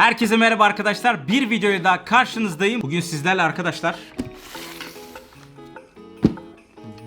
Herkese merhaba arkadaşlar. Bir videoyla daha karşınızdayım. Bugün sizlerle arkadaşlar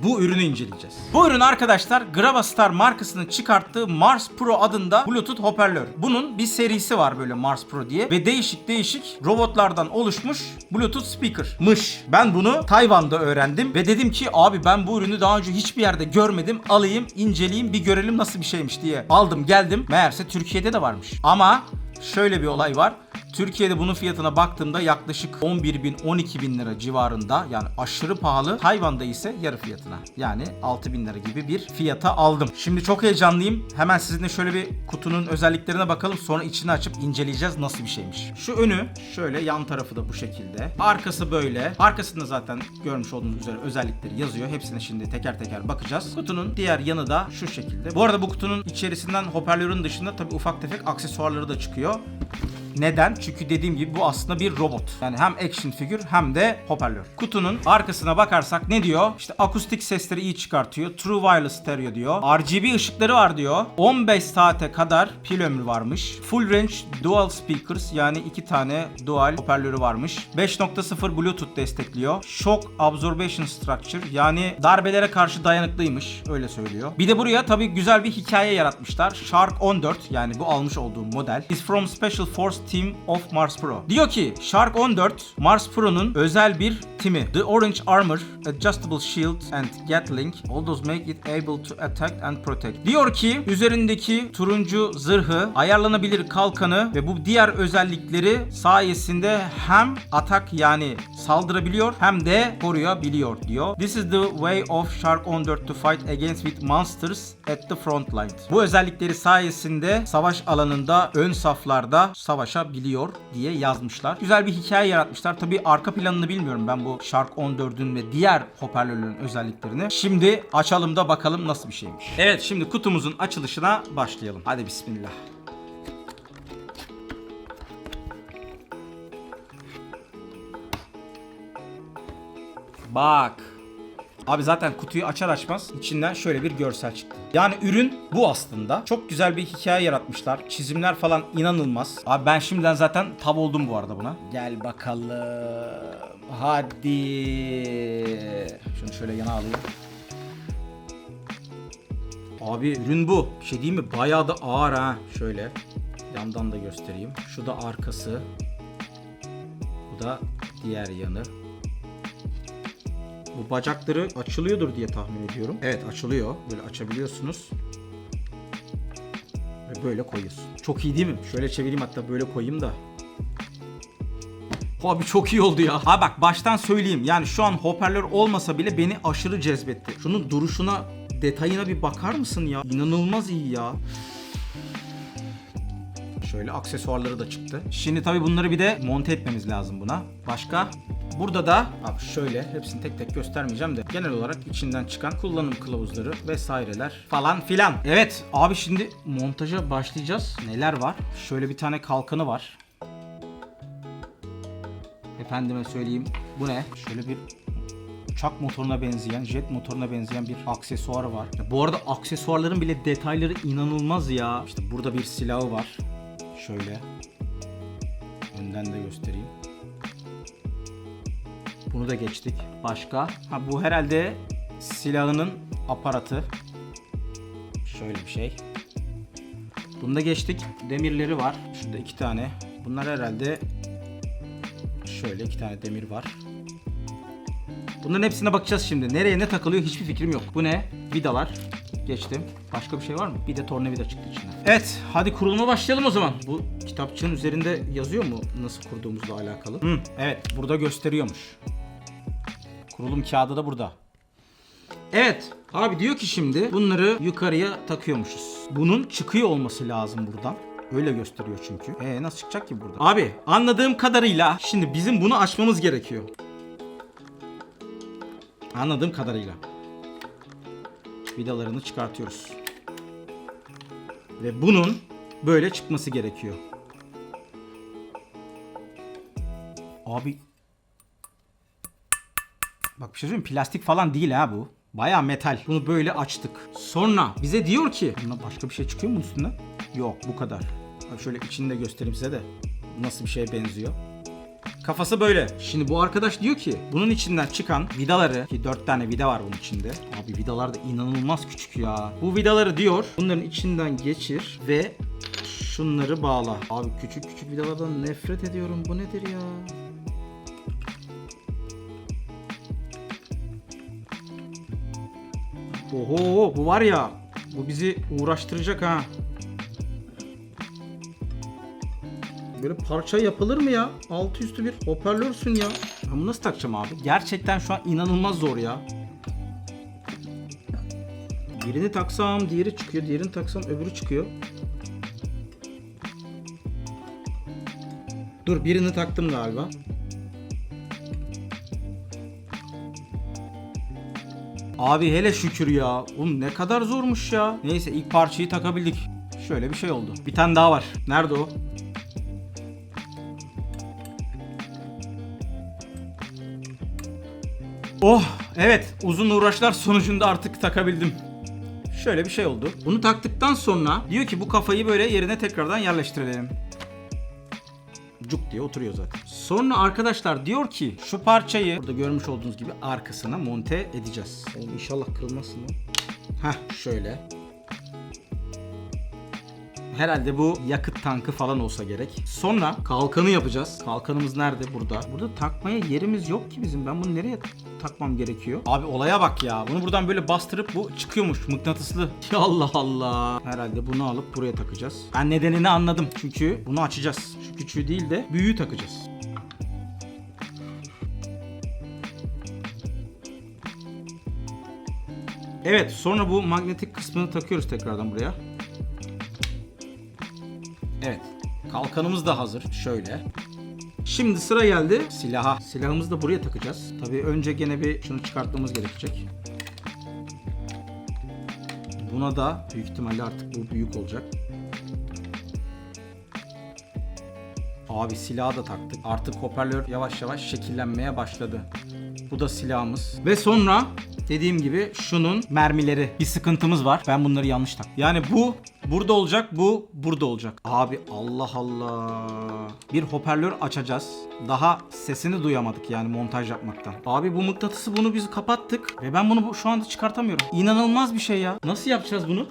bu ürünü inceleyeceğiz. Bu ürün arkadaşlar Gravastar markasının çıkarttığı Mars Pro adında Bluetooth hoparlör. Bunun bir serisi var böyle Mars Pro diye ve değişik değişik robotlardan oluşmuş Bluetooth speaker'mış. Ben bunu Tayvan'da öğrendim ve dedim ki abi ben bu ürünü daha önce hiçbir yerde görmedim. Alayım, inceleyeyim, bir görelim nasıl bir şeymiş diye. Aldım, geldim. Meğerse Türkiye'de de varmış. Ama şöyle bir olay var. Türkiye'de bunun fiyatına baktığımda yaklaşık 11 bin 12 bin lira civarında yani aşırı pahalı. Tayvan'da ise yarı fiyatına yani 6 bin lira gibi bir fiyata aldım. Şimdi çok heyecanlıyım. Hemen sizinle şöyle bir kutunun özelliklerine bakalım. Sonra içini açıp inceleyeceğiz nasıl bir şeymiş. Şu önü şöyle yan tarafı da bu şekilde. Arkası böyle. Arkasında zaten görmüş olduğunuz üzere özellikleri yazıyor. Hepsine şimdi teker teker bakacağız. Kutunun diğer yanı da şu şekilde. Bu arada bu kutunun içerisinden hoparlörün dışında tabii ufak tefek aksesuarları da çıkıyor. entendeu? Neden? Çünkü dediğim gibi bu aslında bir robot. Yani hem action figür hem de hoparlör. Kutunun arkasına bakarsak ne diyor? İşte akustik sesleri iyi çıkartıyor. True wireless stereo diyor. RGB ışıkları var diyor. 15 saate kadar pil ömrü varmış. Full range dual speakers yani iki tane dual hoparlörü varmış. 5.0 Bluetooth destekliyor. Shock absorption structure yani darbelere karşı dayanıklıymış. Öyle söylüyor. Bir de buraya tabii güzel bir hikaye yaratmışlar. Shark 14 yani bu almış olduğum model is from Special Force Team of Mars Pro. Diyor ki Shark 14 Mars Pro'nun özel bir timi. The Orange Armor, Adjustable Shield and Gatling all those make it able to attack and protect. Diyor ki üzerindeki turuncu zırhı, ayarlanabilir kalkanı ve bu diğer özellikleri sayesinde hem atak yani saldırabiliyor hem de koruyabiliyor diyor. This is the way of Shark 14 to fight against with monsters at the front line. Bu özellikleri sayesinde savaş alanında ön saflarda savaşabiliyor diye yazmışlar. Güzel bir hikaye yaratmışlar. Tabii arka planını bilmiyorum ben bu Shark 14'ün ve diğer hoparlörlerin özelliklerini. Şimdi açalım da bakalım nasıl bir şeymiş. Evet şimdi kutumuzun açılışına başlayalım. Hadi bismillah. Bak. Abi zaten kutuyu açar açmaz içinden şöyle bir görsel çıktı. Yani ürün bu aslında. Çok güzel bir hikaye yaratmışlar. Çizimler falan inanılmaz. Abi ben şimdiden zaten tav oldum bu arada buna. Gel bakalım. Hadi. Şunu şöyle yana alayım. Abi ürün bu. Bir şey değil mi? Bayağı da ağır ha. Şöyle yandan da göstereyim. Şu da arkası. Bu da diğer yanı. Bu bacakları açılıyordur diye tahmin ediyorum. Evet açılıyor. Böyle açabiliyorsunuz. Ve böyle koyuyorsun. Çok iyi değil mi? Şöyle çevireyim hatta böyle koyayım da. Abi çok iyi oldu ya. Ha bak baştan söyleyeyim. Yani şu an hoparlör olmasa bile beni aşırı cezbetti. Şunun duruşuna, detayına bir bakar mısın ya? İnanılmaz iyi ya. Şöyle aksesuarları da çıktı. Şimdi tabii bunları bir de monte etmemiz lazım buna. Başka? Burada da abi şöyle hepsini tek tek göstermeyeceğim de genel olarak içinden çıkan kullanım kılavuzları vesaireler falan filan. Evet abi şimdi montaja başlayacağız. Neler var? Şöyle bir tane kalkanı var. Efendime söyleyeyim. Bu ne? Şöyle bir uçak motoruna benzeyen, jet motoruna benzeyen bir aksesuar var. Ya bu arada aksesuarların bile detayları inanılmaz ya. İşte burada bir silahı var. Şöyle. Önden de göstereyim. Bunu da geçtik. Başka? Ha bu herhalde silahının aparatı. Şöyle bir şey. Bunu da geçtik. Demirleri var. Şurada iki tane. Bunlar herhalde şöyle iki tane demir var. Bunların hepsine bakacağız şimdi. Nereye ne takılıyor hiçbir fikrim yok. Bu ne? Vidalar. Geçtim. Başka bir şey var mı? Bir de tornavida çıktı içinden. Evet, hadi kuruluma başlayalım o zaman. Bu kitapçığın üzerinde yazıyor mu nasıl kurduğumuzla alakalı? Hı, evet, burada gösteriyormuş. Kurulum kağıdı da burada. Evet, abi diyor ki şimdi bunları yukarıya takıyormuşuz. Bunun çıkıyor olması lazım buradan. Öyle gösteriyor çünkü. Ee nasıl çıkacak ki burada? Abi anladığım kadarıyla şimdi bizim bunu açmamız gerekiyor. Anladığım kadarıyla. Vidalarını çıkartıyoruz. Ve bunun böyle çıkması gerekiyor. Abi Bak bir şey söyleyeyim plastik falan değil ha bu. Baya metal. Bunu böyle açtık. Sonra bize diyor ki Buna başka bir şey çıkıyor mu üstünden? Yok bu kadar. Bak şöyle içini de göstereyim size de. nasıl bir şeye benziyor. Kafası böyle. Şimdi bu arkadaş diyor ki bunun içinden çıkan vidaları ki 4 tane vida var bunun içinde. Abi vidalar da inanılmaz küçük ya. Bu vidaları diyor bunların içinden geçir ve şunları bağla. Abi küçük küçük vidalardan nefret ediyorum. Bu nedir ya? Oho bu var ya bu bizi uğraştıracak ha. Böyle parça yapılır mı ya? Altı üstü bir hoparlörsün ya. Ben bunu nasıl takacağım abi? Gerçekten şu an inanılmaz zor ya. Birini taksam diğeri çıkıyor. Diğerini taksam öbürü çıkıyor. Dur birini taktım galiba. Abi hele şükür ya. Oğlum ne kadar zormuş ya. Neyse ilk parçayı takabildik. Şöyle bir şey oldu. Bir tane daha var. Nerede o? Oh evet uzun uğraşlar sonucunda artık takabildim. Şöyle bir şey oldu. Bunu taktıktan sonra diyor ki bu kafayı böyle yerine tekrardan yerleştirelim. Cuk diye oturuyor zaten. Sonra arkadaşlar diyor ki şu parçayı burada görmüş olduğunuz gibi arkasına monte edeceğiz. Oğlum inşallah kırılmasın lan. Heh şöyle. Herhalde bu yakıt tankı falan olsa gerek. Sonra kalkanı yapacağız. Kalkanımız nerede? Burada. Burada takmaya yerimiz yok ki bizim. Ben bunu nereye takmam gerekiyor? Abi olaya bak ya. Bunu buradan böyle bastırıp bu çıkıyormuş mıknatıslı. Allah Allah. Herhalde bunu alıp buraya takacağız. Ben nedenini anladım. Çünkü bunu açacağız. Şu küçüğü değil de büyüğü takacağız. Evet sonra bu magnetik kısmını takıyoruz tekrardan buraya. Evet. Kalkanımız da hazır. Şöyle. Şimdi sıra geldi silaha. Silahımızı da buraya takacağız. Tabii önce gene bir şunu çıkartmamız gerekecek. Buna da büyük ihtimalle artık bu büyük olacak. Abi silahı da taktık. Artık hoparlör yavaş yavaş şekillenmeye başladı. Bu da silahımız. Ve sonra dediğim gibi şunun mermileri. Bir sıkıntımız var. Ben bunları yanlış tak. Yani bu burada olacak, bu burada olacak. Abi Allah Allah. Bir hoparlör açacağız. Daha sesini duyamadık yani montaj yapmaktan. Abi bu mıknatısı bunu biz kapattık ve ben bunu bu- şu anda çıkartamıyorum. İnanılmaz bir şey ya. Nasıl yapacağız bunu?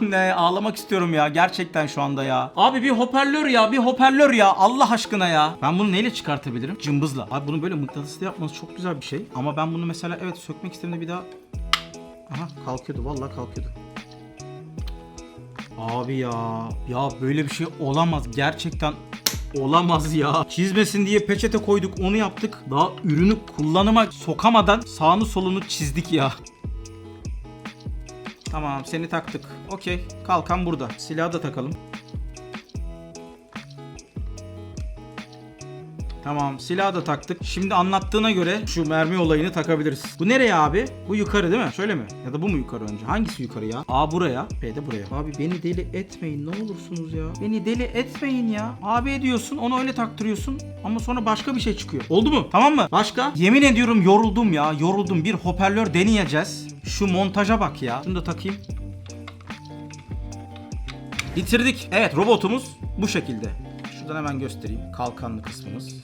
ne ağlamak istiyorum ya gerçekten şu anda ya. Abi bir hoparlör ya, bir hoparlör ya. Allah aşkına ya. Ben bunu neyle çıkartabilirim? Cımbızla. Abi bunu böyle mıknatıslı yapmanız çok güzel bir şey. Ama ben bunu mesela evet sökmek istediğimde bir daha Aha kalkıyordu vallahi kalkıyordu. Abi ya. Ya böyle bir şey olamaz. Gerçekten olamaz ya. Çizmesin diye peçete koyduk onu yaptık. Daha ürünü kullanıma sokamadan sağını solunu çizdik ya. Tamam seni taktık. Okey. Kalkan burada. Silahı da takalım. Tamam silahı da taktık. Şimdi anlattığına göre şu mermi olayını takabiliriz. Bu nereye abi? Bu yukarı değil mi? Şöyle mi? Ya da bu mu yukarı önce? Hangisi yukarı ya? A buraya. B de buraya. Abi beni deli etmeyin ne olursunuz ya. Beni deli etmeyin ya. Abi ediyorsun onu öyle taktırıyorsun. Ama sonra başka bir şey çıkıyor. Oldu mu? Tamam mı? Başka? Yemin ediyorum yoruldum ya. Yoruldum. Bir hoparlör deneyeceğiz. Şu montaja bak ya. Şunu da takayım. Bitirdik. Evet robotumuz bu şekilde. Şuradan hemen göstereyim. Kalkanlı kısmımız.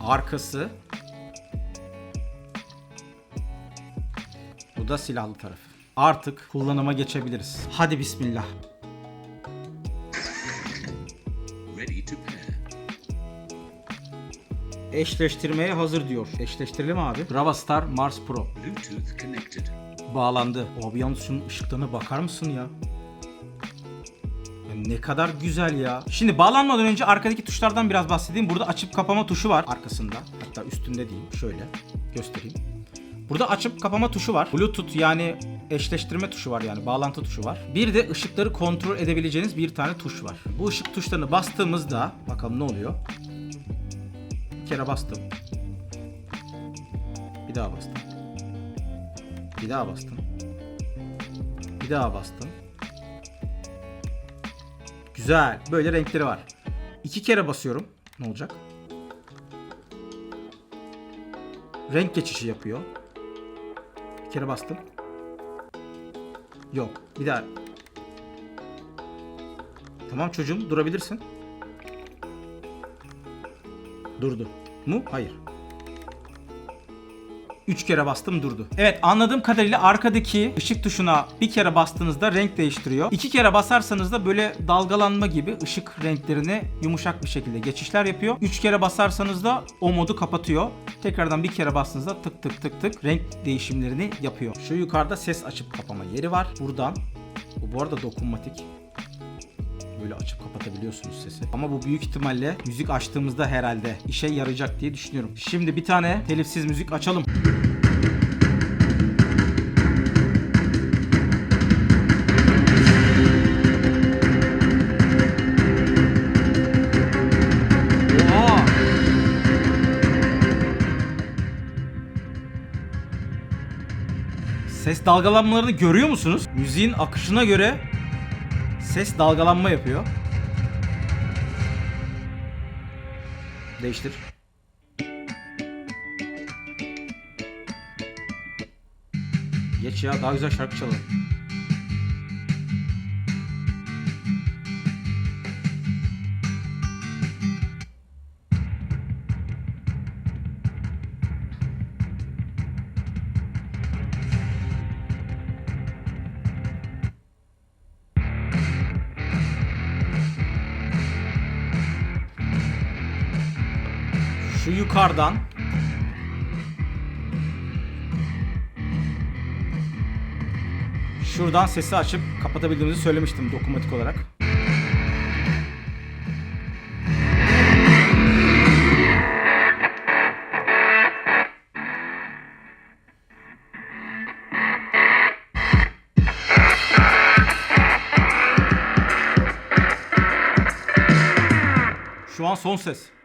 Arkası. Bu da silahlı tarafı. Artık kullanıma geçebiliriz. Hadi bismillah. Ready to pair. Eşleştirmeye hazır diyor. Eşleştirelim abi. Bravastar Mars Pro. Bluetooth connected. Bağlandı. Abi yalnız şunun ışıklarına bakar mısın ya? Ne kadar güzel ya. Şimdi bağlanmadan önce arkadaki tuşlardan biraz bahsedeyim. Burada açıp kapama tuşu var arkasında. Hatta üstünde diyeyim. Şöyle göstereyim. Burada açıp kapama tuşu var. Bluetooth yani eşleştirme tuşu var yani bağlantı tuşu var. Bir de ışıkları kontrol edebileceğiniz bir tane tuş var. Bu ışık tuşlarını bastığımızda bakalım ne oluyor. Bir kere bastım. Bir daha bastım. Bir daha bastım. Bir daha bastım. Güzel. Böyle renkleri var. İki kere basıyorum. Ne olacak? Renk geçişi yapıyor. Bir kere bastım. Yok. Bir daha. Tamam çocuğum durabilirsin. Durdu. Mu? Hayır. 3 kere bastım durdu. Evet anladığım kadarıyla arkadaki ışık tuşuna bir kere bastığınızda renk değiştiriyor. 2 kere basarsanız da böyle dalgalanma gibi ışık renklerini yumuşak bir şekilde geçişler yapıyor. 3 kere basarsanız da o modu kapatıyor. Tekrardan bir kere bastığınızda tık tık tık tık renk değişimlerini yapıyor. Şu yukarıda ses açıp kapama yeri var. Buradan bu arada dokunmatik. Böyle açıp kapatabiliyorsunuz sesi. Ama bu büyük ihtimalle müzik açtığımızda herhalde işe yarayacak diye düşünüyorum. Şimdi bir tane telifsiz müzik açalım. Ses dalgalanmalarını görüyor musunuz? Müziğin akışına göre ses dalgalanma yapıyor. Değiştir. Geç ya daha güzel şarkı çalalım. Yukarıdan Şuradan sesi açıp kapatabildiğimizi söylemiştim dokunmatik olarak. Şu an son ses.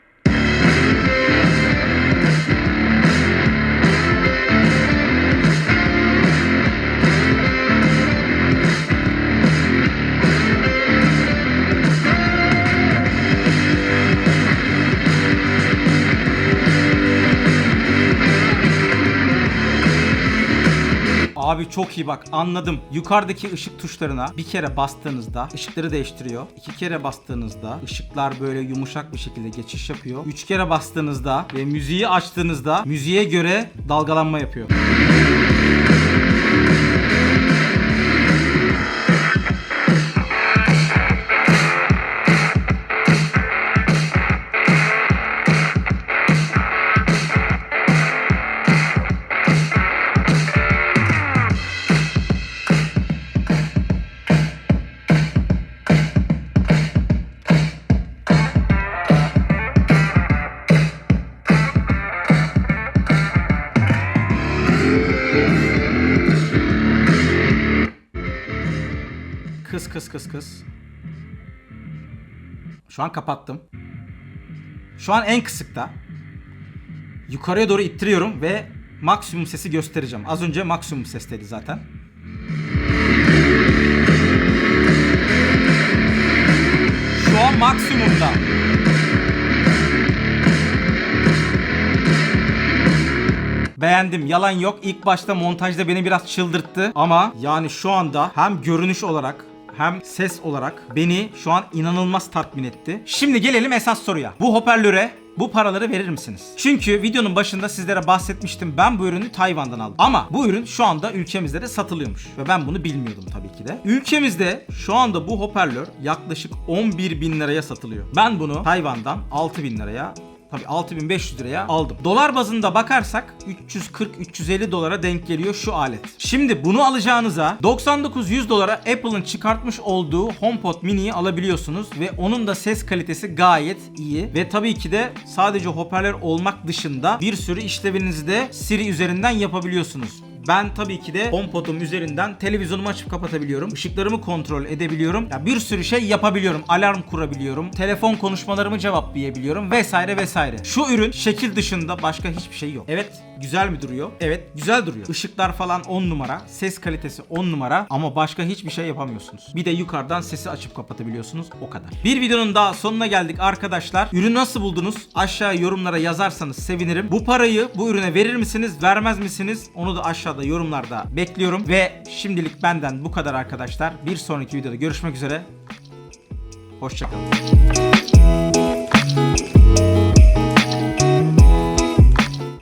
Abi çok iyi bak anladım. Yukarıdaki ışık tuşlarına bir kere bastığınızda ışıkları değiştiriyor. İki kere bastığınızda ışıklar böyle yumuşak bir şekilde geçiş yapıyor. Üç kere bastığınızda ve müziği açtığınızda müziğe göre dalgalanma yapıyor. Kıs kıs kıs. Şu an kapattım. Şu an en kısıkta. Yukarıya doğru ittiriyorum ve maksimum sesi göstereceğim. Az önce maksimum sesteydi zaten. Şu an maksimumda. Beğendim yalan yok. İlk başta montajda beni biraz çıldırttı ama yani şu anda hem görünüş olarak hem ses olarak beni şu an inanılmaz tatmin etti. Şimdi gelelim esas soruya. Bu hoparlöre bu paraları verir misiniz? Çünkü videonun başında sizlere bahsetmiştim. Ben bu ürünü Tayvan'dan aldım. Ama bu ürün şu anda ülkemizde de satılıyormuş. Ve ben bunu bilmiyordum tabii ki de. Ülkemizde şu anda bu hoparlör yaklaşık 11 bin liraya satılıyor. Ben bunu Tayvan'dan 6 bin liraya Tabii 6500 liraya aldım. Dolar bazında bakarsak 340-350 dolara denk geliyor şu alet. Şimdi bunu alacağınıza 99-100 dolara Apple'ın çıkartmış olduğu HomePod mini'yi alabiliyorsunuz ve onun da ses kalitesi gayet iyi ve tabii ki de sadece hoparlör olmak dışında bir sürü işlevinizi de Siri üzerinden yapabiliyorsunuz. Ben tabii ki de HomePod'um üzerinden televizyonumu açıp kapatabiliyorum. Işıklarımı kontrol edebiliyorum. Ya bir sürü şey yapabiliyorum. Alarm kurabiliyorum. Telefon konuşmalarımı cevaplayabiliyorum vesaire vesaire. Şu ürün şekil dışında başka hiçbir şey yok. Evet güzel mi duruyor? Evet güzel duruyor. Işıklar falan 10 numara. Ses kalitesi 10 numara ama başka hiçbir şey yapamıyorsunuz. Bir de yukarıdan sesi açıp kapatabiliyorsunuz o kadar. Bir videonun daha sonuna geldik arkadaşlar. Ürünü nasıl buldunuz? Aşağı yorumlara yazarsanız sevinirim. Bu parayı bu ürüne verir misiniz? Vermez misiniz? Onu da aşağıda yorumlarda bekliyorum. Ve şimdilik benden bu kadar arkadaşlar. Bir sonraki videoda görüşmek üzere. Hoşçakalın.